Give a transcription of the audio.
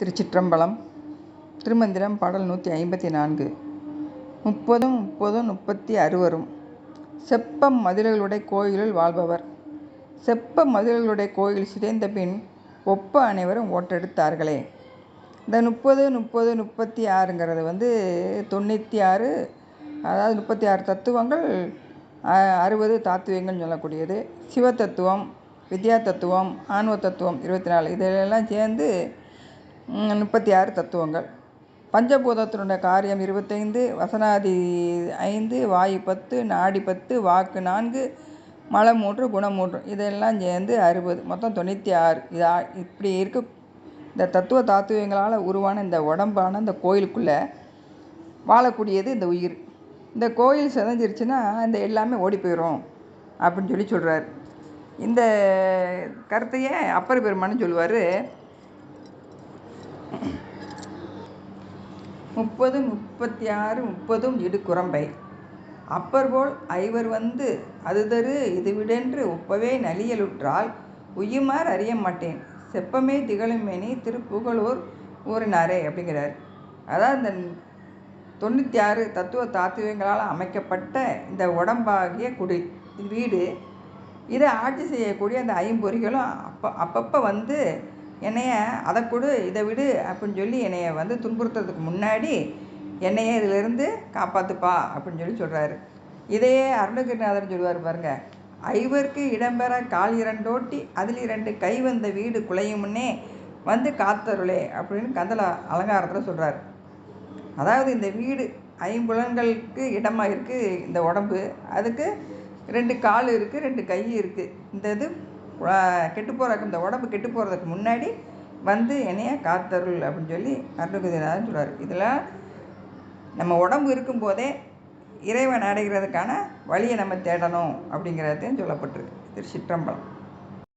திருச்சிற்றம்பலம் திருமந்திரம் பாடல் நூற்றி ஐம்பத்தி நான்கு முப்பதும் முப்பதும் முப்பத்தி அறுவரும். செப்பம் மதில்களுடைய கோயிலில் வாழ்பவர். செப்ப மதில்களுடைய கோயில் சிதைந்த பின் ஒப்ப அனைவரும் ஓட்டெடுத்தார்களே. இந்த முப்பது முப்பது முப்பத்தி ஆறுங்கிறது வந்து தொண்ணூற்றி ஆறு அதாவது முப்பத்தி ஆறு தத்துவங்கள் அறுபது தாத்துவங்கள்னு சொல்லக்கூடியது. சிவ தத்துவம் வித்யா தத்துவம் ஆன்ம தத்துவம் இருபத்தி நாலு. இதிலெல்லாம் சேர்ந்து முப்பத்தி ஆறு தத்துவங்கள். பஞ்சபூதத்தினுடைய காரியம் இருபத்தைந்து வசனாதி ஐந்து வாயு பத்து நாடி பத்து வாக்கு நான்கு மலம் மூன்று குணம் மூன்று. இதெல்லாம் சேர்ந்து அறுபது. மொத்தம் தொண்ணூற்றி ஆறு இதா இப்படி இருக்க. இந்த தத்துவ தாத்துவங்களால் உருவான இந்த உடம்பான இந்த கோயிலுக்குள்ளே வாழக்கூடியது இந்த உயிர். இந்த கோயில் சிதைஞ்சிருச்சுன்னா இந்த எல்லாமே ஓடி போயிடும் அப்படின்னு சொல்லி சொல்கிறார் இந்த கருத்தையே அப்பர் பெருமான்னு சொல்லுவார். முப்பது முப்பத்தி ஆறு முப்பதும் இடு குரம்பை. அப்பர் போல் ஐவர் வந்து அது தரு ஒப்பவே நலியலுற்றால் உய்யுமார் அறிய மாட்டேன். செப்பமே திகழுமேனி திருப்புகழூர் ஊரினாரே அப்படிங்கிறார். அதாவது இந்த தொண்ணூற்றி ஆறு தத்துவ தாத்துவங்களால் அமைக்கப்பட்ட இந்த உடம்பாகிய குடி வீடு. இதை ஆட்சி செய்யக்கூடிய அந்த ஐம்பொறிகளும் அப்போ அப்பப்போ வந்து என்னைய அதை கொடு இதை விடு அப்படின்னு சொல்லி என்னைய வந்து துன்புறுத்துறதுக்கு முன்னாடி என்னைய இதிலிருந்து காப்பாற்றுப்பா அப்படின்னு சொல்லி சொல்கிறாரு இதையே அருணகிரிநாதர் சொல்லுவார் பாருங்கள் ஐவருக்கு இடம்பெற கால் இரண்டோட்டி அதில் இரண்டு கை வந்த வீடு குலையும் முன்னே வந்து காத்தருளே அப்படின்னு கந்தல அலங்காரத்தில் சொல்கிறார் அதாவது இந்த வீடு ஐம்புலன்களுக்கு இடமாக இருக்குது இந்த உடம்பு. அதுக்கு ரெண்டு கால் இருக்குது ரெண்டு கை இருக்குது இந்த இது கெட்டு போகிறக்கு இந்த உடம்பு கெட்டு போகிறதுக்கு முன்னாடி வந்து என்னைய காத்தருள் அப்படின்னு சொல்லி அருணகிரிநாதன் சொல்கிறார் இதில் நம்ம உடம்பு இருக்கும்போதே இறைவன் அடைகிறதுக்கான வழியை நம்ம தேடணும் அப்படிங்கிறதையும் சொல்லப்பட்டிருக்கு. திருச்சிற்றம்பலம்.